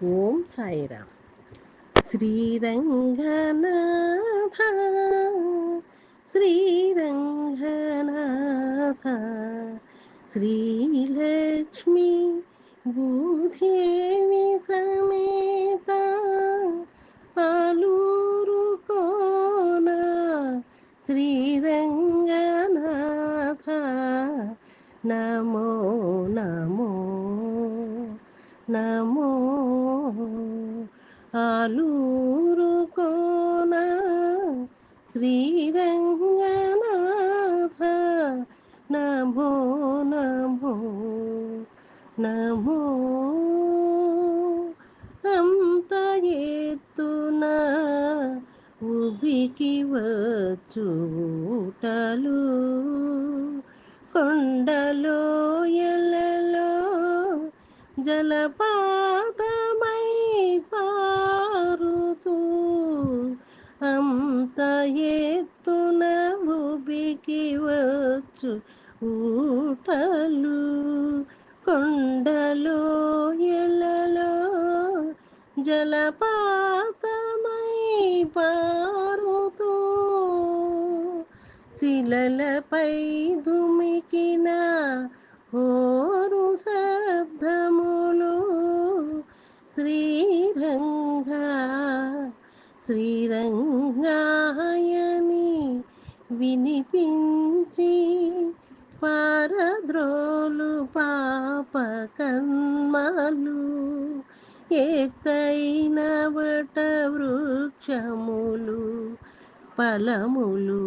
ఓం సాయిరామ్ శ్రీరంగనాథ శ్రీరంగనాథ శ్రీలక్ష్మి భూదేవి సమేత ఆలూరు కోన శ్రీరంగనాథ నమో నమో నమో ఆలూరు కోన శ్రీరంగనాథ నమో నమో నమో. అంత ఎత్తున ఉబికి వచ్చుటలు కొండలో ఎల్లలో జలపా పారుతూ అంత ఎత్తున ఉబికి వచ్చు ఊటలు కొండలో ఎల్లలో జలపాతమై పారుతూ శిలలపై దుమికిన హోరు శబ్దములు శ్రీరంగా శ్రీరంగాయని వినిపించి పారద్రోలు పాప కన్మలు ఎత్తైన వట వృక్షములు ఫలములు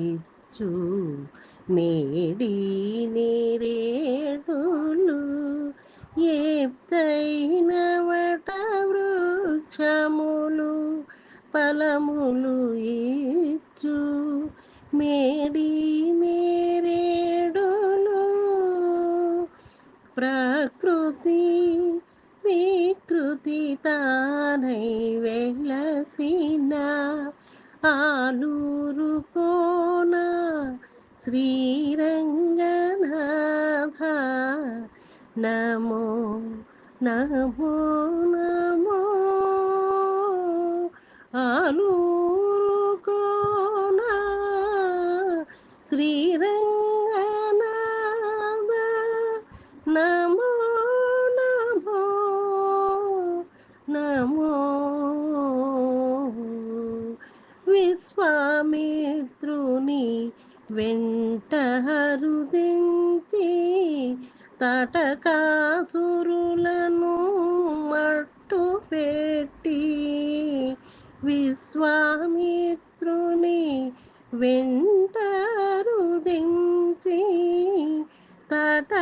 ఇచ్చు. నేడి నేరేడులు ఎత్తైన వట వృక్షములు ఫలములు ఇచ్చు. మేడి మేరేడులు ప్రకృతి వికృతి తానై వెలసిన ఆలూరు కోన శ్రీరంగనాథ నమో నమో నమో. ఆలూరు కోన నమో నమో నమో. విశ్వామిత్రుని వెంట హరుదించి తటకాసురులను మట్టు పెట్టి విశ్వామిత్రుని వెంటరుదించి తటకాసురులను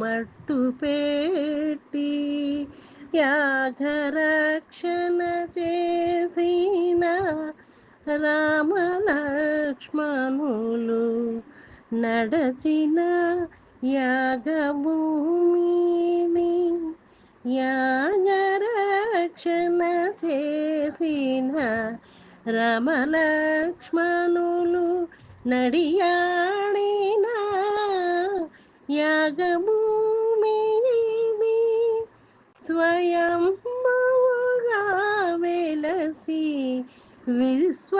మట్టు పెట్టి యాఘరక్షణ చేసిన రామలక్ష్మణులు నడచిన యాగభూమిని యాగరక్షణ చేసిన రమలక్ష్మణులు నడియాడిన యాగభూమిని స్వయం వెలసి విశ్వామిత్రుని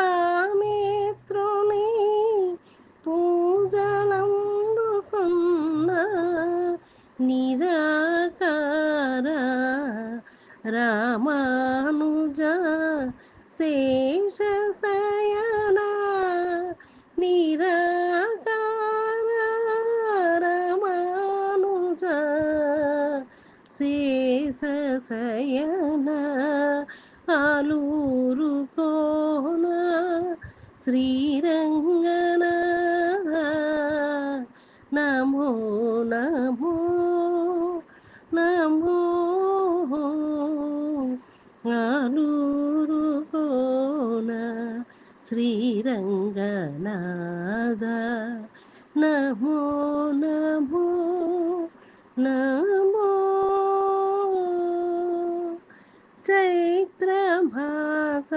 నిరాకార రామానుజ శేషశయన నిరాకార రామానుజ శేషశయన ఆలూరు కోన శ్రీరంగనా రంగనాద నమో నమో నమో. చైత్రమాస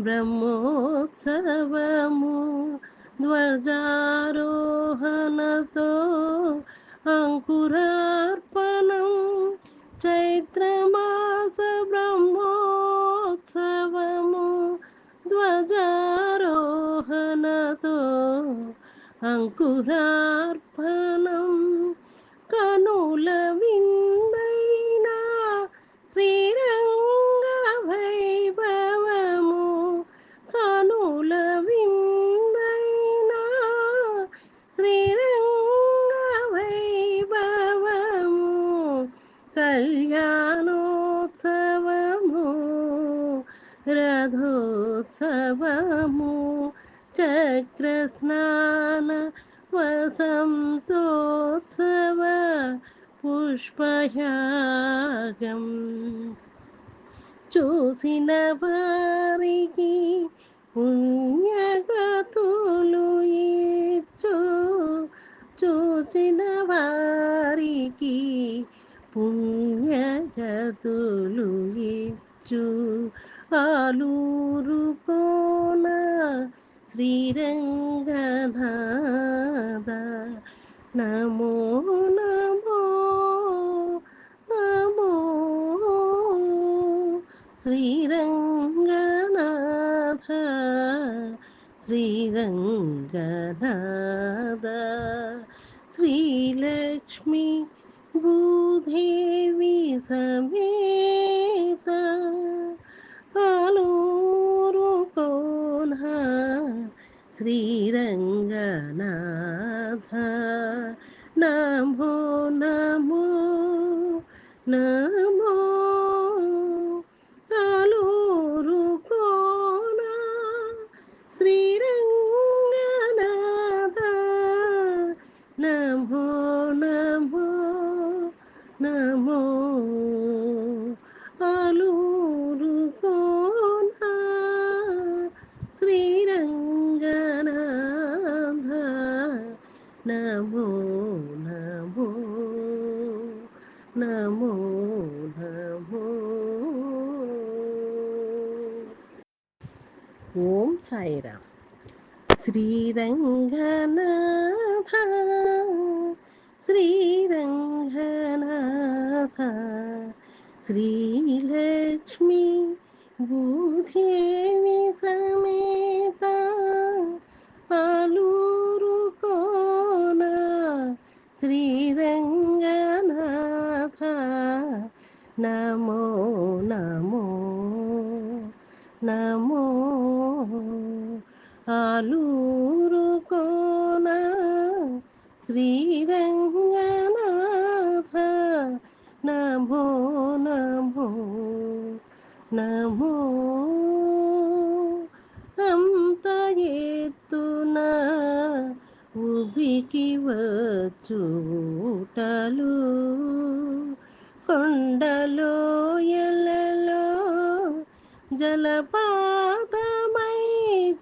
బ్రహ్మోత్సవము ధ్వజారోహణతో అంకురార్పణం. చైత్రమాస బ్రహ్మోత్సవము ధ్వజారోహణతో అంకురార్పణం కనుల విందైన ఉత్సవము చక్రస్నాన వసంతోత్సవ పుష్పయాగం. చూసిన వారికి పుణ్యగతులు ఇచ్చు. చూచిన వారికి పుణ్యగతులు ఇచ్చు. పాలూరుకోన కోన శ్రీరంగనాథ నమో శ్రీరంగనాథ. నమో నమో నమో ఆలూరు శ్రీరంగనాథ. నమో నమో నమో అలూ శ్రీలక్ష్మి భూదేవి సమేత ఆలూరు కోన శ్రీరంగనాథ నమో నమో నమో ఆలూరు కోన శ్రీరంగనాథ నమో నమో నమో అంత ఎత్తున ఉబికి వచ్చుటలు కొండలో ఎల్లలో జలపాతమై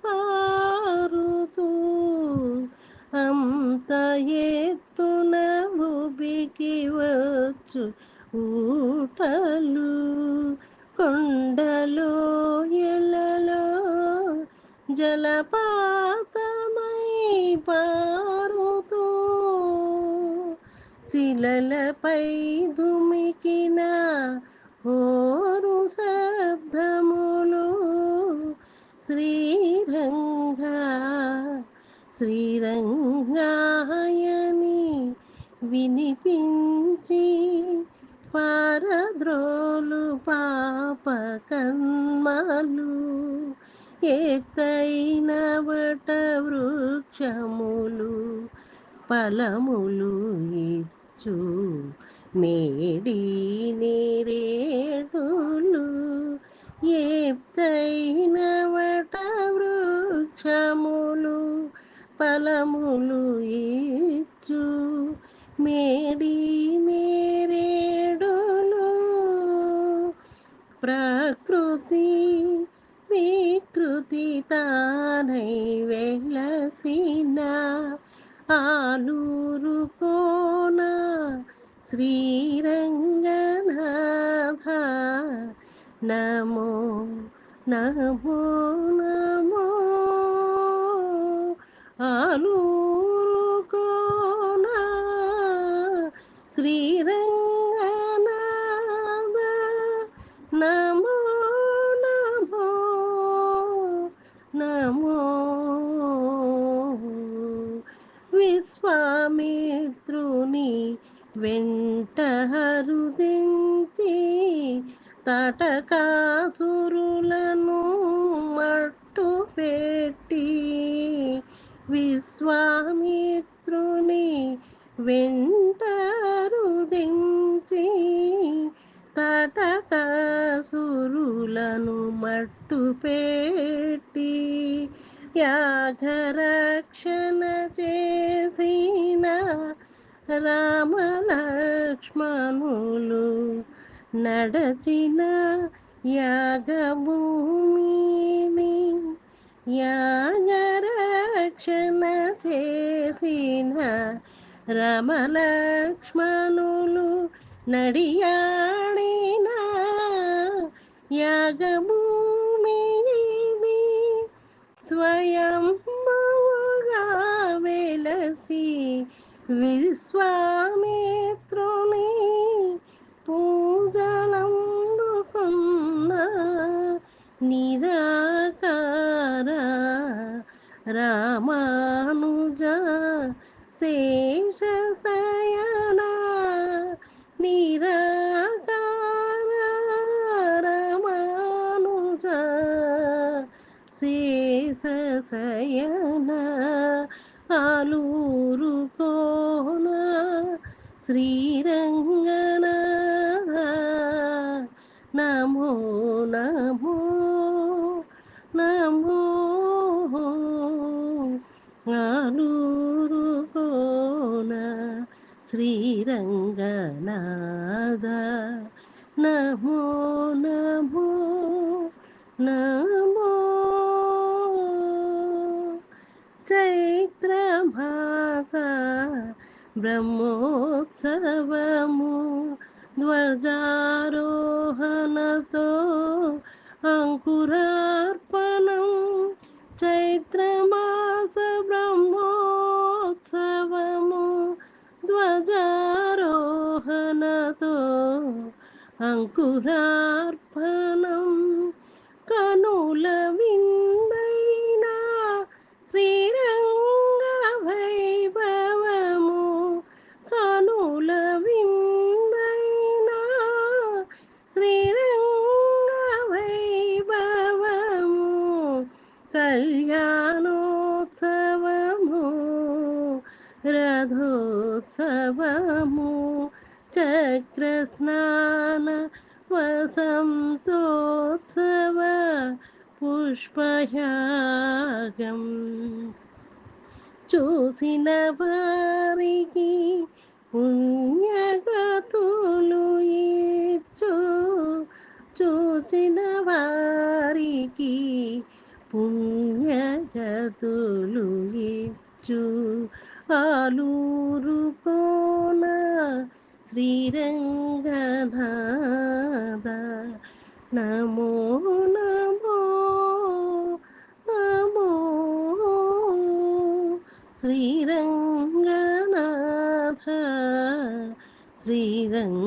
పారుతూ అంత ఎత్తు చెవికి వచ్చు ఊటలు కొండలో ఎలలో జలపాతమై పారుతూ శిలలపై దుమికిన హోరు శబ్దములు శ్రీరంగా శ్రీరంగాయని వినిపించి పారద్రోలు పాప కన్మలు ఎత్తైన వట వృక్షములు ఫలములు ఇచ్చు. నేడి నేరేడులు ఎత్తైన వట వృక్షములు ఫలములు ఇచ్చు. మేడి నేరేడులు ప్రకృతి వికృతి తానై వెలసిన ఆలూరు కోన శ్రీరంగనాథ. నమో నమో నమో పెట్టి విశ్వామిత్రుని వెంటరుదించి తటకాసురులను మట్టు పెట్టి యాగరక్షణ చేసిన రామలక్ష్మణులు నడచిన యాగభూమిని యాగరక్షణ చేసిన రామలక్ష్మణులు నడియాడిన యాగభూమి స్వయం స్వయంభుగా వెలసి విశ్వామిత్రుని పూజలందుకున్న నిరా రామానుజ శేషశయన నిరాకార రామానుజ శేషశయన ఆలూరు కోన శ్రీ బ్రహ్మోత్సవము ధ్వజారోహణతో అంకురార్పణం చైత్రమాస బ్రహ్మోత్సవము ధ్వజారోహణతో అంకురార్పణం కనుల విన్ పుష్పయాగం చూసిన వారికి పుణ్యగతులు ఇచ్చు. చూచిన వారికి పుణ్యగతులు ఇచ్చు. ఆలూరు కోన శ్రీరంగనాద నమో నమో నమో శ్రీరంగనాథ శ్రీరంగనాథ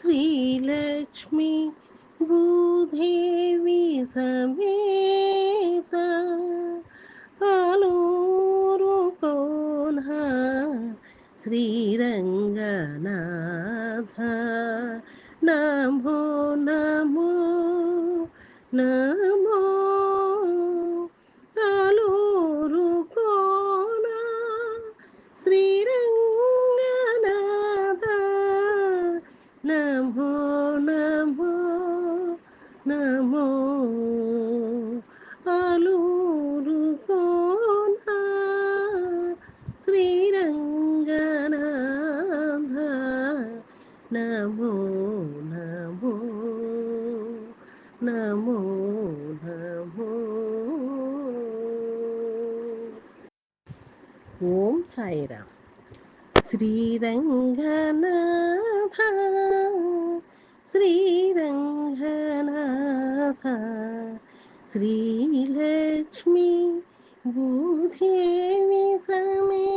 శ్రీలక్ష్మి భూదేవి సమేత ఆలూరు కోన శ్రీరంగనాథ నమో నమో నా నమో నమో. ఓం సాయిరామ్. శ్రీరంగనాథ. శ్రీరంగనాథ. శ్రీలక్ష్మి భూదేవి సమే